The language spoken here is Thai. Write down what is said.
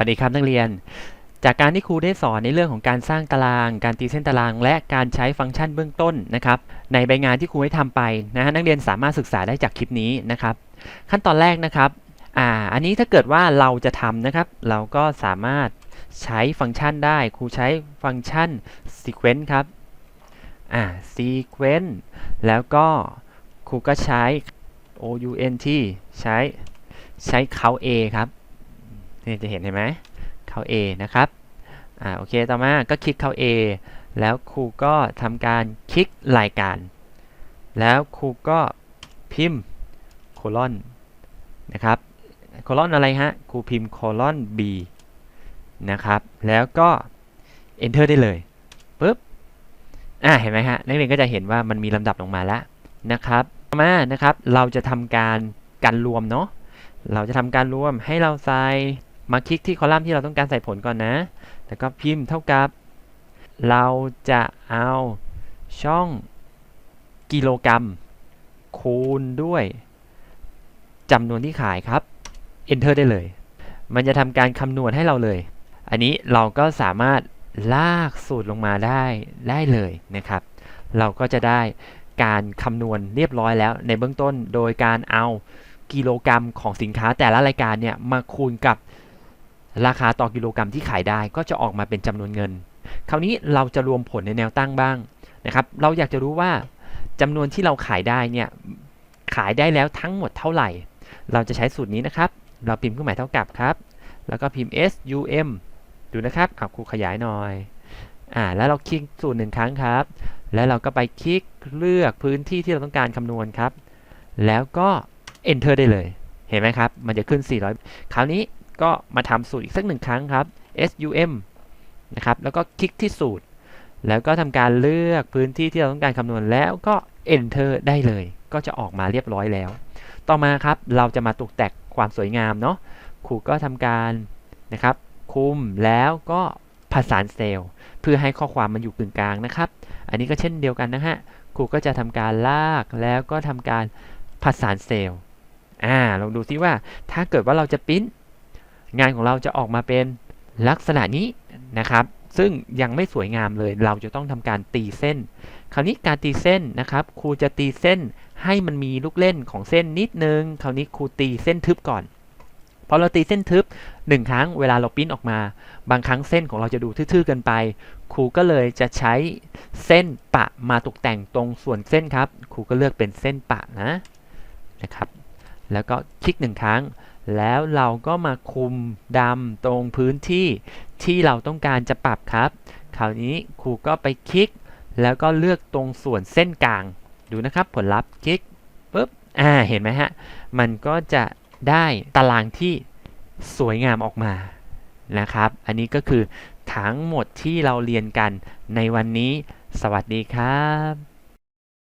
วัสดีครับนักเรียน จากการที่ครูได้สอนในเรื่องของการสร้างตาราง การตีเส้นตาราง และการใช้ฟังก์ชันเบื้องต้นนะครับในใบงานที่ครูให้ทำไปนะฮะนักเรียนสามารถศึกษาได้จากคลิปนี้นะครับ ขั้นตอนแรกนะครับอ่าอันนี้ถ้าเกิดว่าเราจะทำนะครับ เราก็สามารถใช้ฟังก์ชันได้ครูใช้ฟังก์ชัน sequence ครับอ่า sequence แล้วก็ครูก็ใช้ OUNT ใช้ใช้ count A ครับ นี่จะเห็นเห็นไหมเข้า A นะครับอ่าโอเคต่อมาก็คลิกเข้า A แล้วครูก็ทำการคลิกรายการ แล้วครูก็พิมพ์โคลอนนะครับโคลอนอะไรฮะครูพิมพ์โคลอน B นะครับแล้วก็ enter ได้เลยปึ๊บอ่าเห็นไหมฮะนักเรียนก็จะเห็นว่ามันมีลำดับลงมาแล้วนะครับต่อมานะครับเราจะทำการการรวมเนาะเราจะทำการรวมให้เราใส่ มาคลิกที่คอลัมน์ที่เราต้องการใส่ผลก่อนนะ แล้วก็พิมพ์เท่ากับ เราจะเอาช่องกิโลกรัม คูณด้วยจำนวนที่ขายครับ Enter ได้เลย มันจะทำการคำนวณให้เราเลย อันนี้เราก็สามารถลากสูตรลงมาได้ได้เลยนะครับ เราก็จะได้การคำนวณเรียบร้อยแล้ว ในเบื้องต้นโดยการเอากิโลกรัมของสินค้าแต่ละรายการเนี่ยมาคูณกับ ราคาต่อกิโลกรัมที่ขายได้ก็จะออกมาเป็นจำนวนเงิน คราวนี้เราจะรวมผลในแนวตั้งบ้างนะครับ เราอยากจะรู้ว่าจำนวนที่เราขายได้เนี่ยขายได้แล้วทั้งหมดเท่าไหร่ เราจะใช้สูตรนี้นะครับ เราพิมพ์เครื่องหมายเท่ากับครับ แล้วก็พิมพ์ sum ดูนะครับเอาครูขยายหน่อยอ่าแล้วเราคลิกสูตรหนึ่งครั้งครับ แล้วเราก็ไปคลิกเลือกพื้นที่ที่เราต้องการคำนวณครับ แล้วก็ enter ได้เลย เห็นไหมครับ มันจะขึ้น 400 คราวนี้ ก็มาทำสูตรอีกสักหนึ่งครั้งครับ sum นะครับ แล้วก็คลิกที่สูตร แล้วก็ทำการเลือกพื้นที่ที่เราต้องการคำนวณแล้วก็ enter ได้เลย ก็จะออกมาเรียบร้อยแล้ว ต่อมาครับเราจะมาตกแต่งความสวยงามเนาะครูก็ทำการนะครับ คุมแล้วก็ผสานเซลล์ เพื่อให้ข้อความมันอยู่กึ่งกลางนะครับ อันนี้ก็เช่นเดียวกันนะฮะครูก็จะทำการลากแล้วก็ทำการผสานเซลล์อ่าลองดูซิว่าถ้าเกิดว่าเราจะปิ้น งานของเราจะออกมาเป็นลักษณะนี้นะครับ ซึ่งยังไม่สวยงามเลย เราจะต้องทำการตีเส้น คราวนี้การตีเส้นนะครับ ครูจะตีเส้นให้มันมีลูกเล่นของเส้นนิดนึง คราวนี้ครูตีเส้นทึบก่อนพอเราตีเส้นทึบหนึ่งครั้งเวลาเราปิ้นออกมา บางครั้งเส้นของเราจะดูทื่อๆเกินไป ครูก็เลยจะใช้เส้นปะมาตกแต่งตรงส่วนเส้นครับ ครูก็เลือกเป็นเส้นปะนะนะครับ แล้วก็คลิกหนึ่งครั้ง แล้วเราก็มาคุมดำตรงพื้นที่ที่เราต้องการจะปรับครับ คราวนี้ครูก็ไปคลิก แล้วก็เลือกตรงส่วนเส้นกลาง ดูนะครับผลลัพธ์คลิกปุ๊บ อ่า เห็นไหมฮะ มันก็จะได้ตารางที่สวยงามออกมานะครับ อันนี้ก็คือทั้งหมดที่เราเรียนกันในวันนี้ สวัสดีครับ